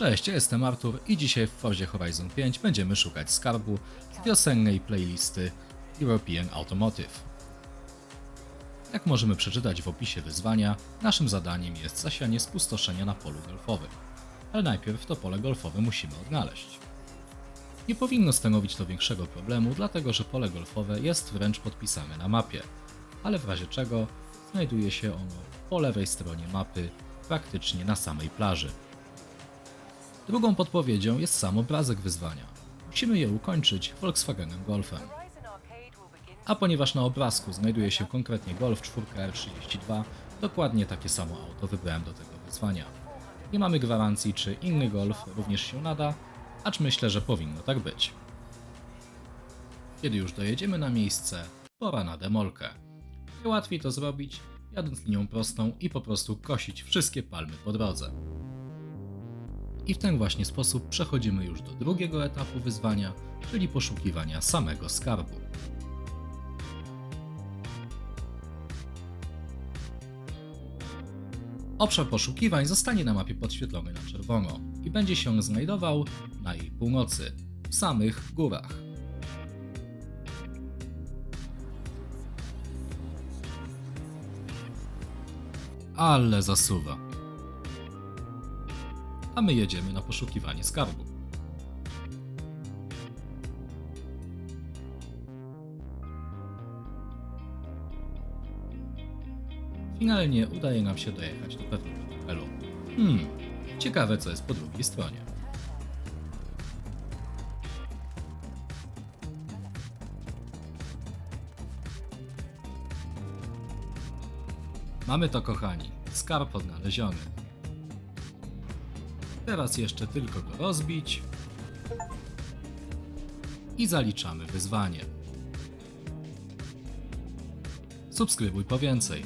Cześć, ja jestem Artur i dzisiaj w Forzie Horizon 5 będziemy szukać skarbu z wiosennej playlisty European Automotive. Jak możemy przeczytać w opisie wyzwania, naszym zadaniem jest zasianie spustoszenia na polu golfowym. Ale najpierw to pole golfowe musimy odnaleźć. Nie powinno stanowić to większego problemu, dlatego że pole golfowe jest wręcz podpisane na mapie, ale w razie czego znajduje się ono po lewej stronie mapy, praktycznie na samej plaży. Drugą podpowiedzią jest sam obrazek wyzwania. Musimy je ukończyć Volkswagenem Golfem. A ponieważ na obrazku znajduje się konkretnie Golf 4R32, dokładnie takie samo auto wybrałem do tego wyzwania. Nie mamy gwarancji, czy inny Golf również się nada, acz myślę, że powinno tak być. Kiedy już dojedziemy na miejsce, pora na demolkę. Najłatwiej to zrobić, jadąc linią prostą i po prostu kosić wszystkie palmy po drodze. I w ten właśnie sposób przechodzimy już do drugiego etapu wyzwania, czyli poszukiwania samego skarbu. Obszar poszukiwań zostanie na mapie podświetlony na czerwono i będzie się znajdował na jej północy, w samych górach. Ale zasuwa. A my jedziemy na poszukiwanie skarbu. Finalnie udaje nam się dojechać do pewnego hotelu. Hmm, ciekawe co jest po drugiej stronie. Mamy to kochani, skarb odnaleziony. Teraz jeszcze tylko go rozbić i zaliczamy wyzwanie. Subskrybuj po więcej.